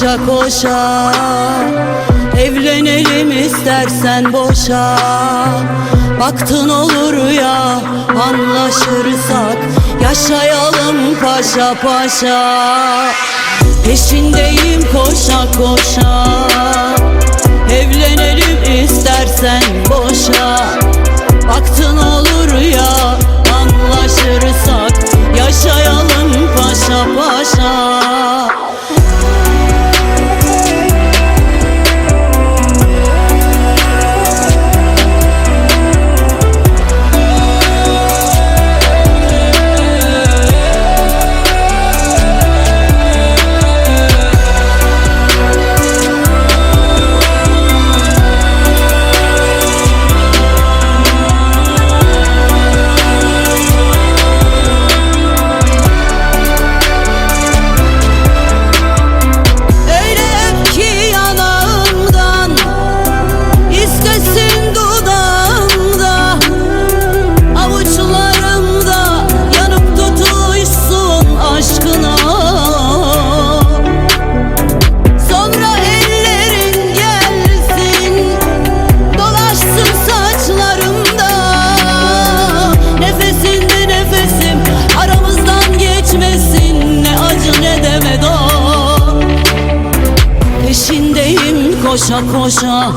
Koşa koşa Evlenelim istersen boşa. Baktın olur ya anlaşırsak Yaşayalım paşa paşa. Peşindeyim koşa koşa Evlenelim istersen boşa koşa koşa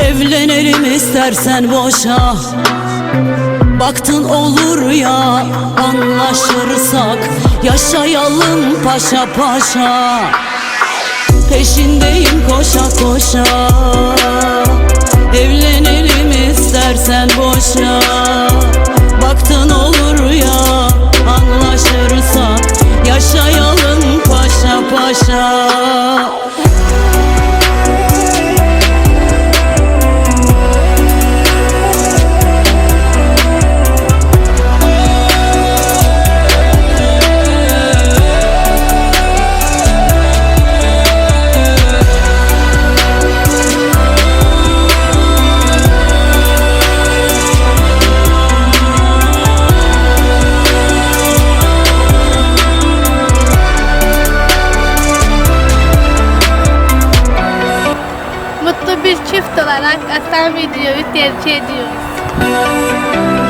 Evlenelim istersen boşa. Baktın olur ya anlaşırsak Yaşayalım paşa paşa. Peşindeyim koşa koşa. Evlenelim istersen boşa olarak atan videoyu tercih ediyoruz.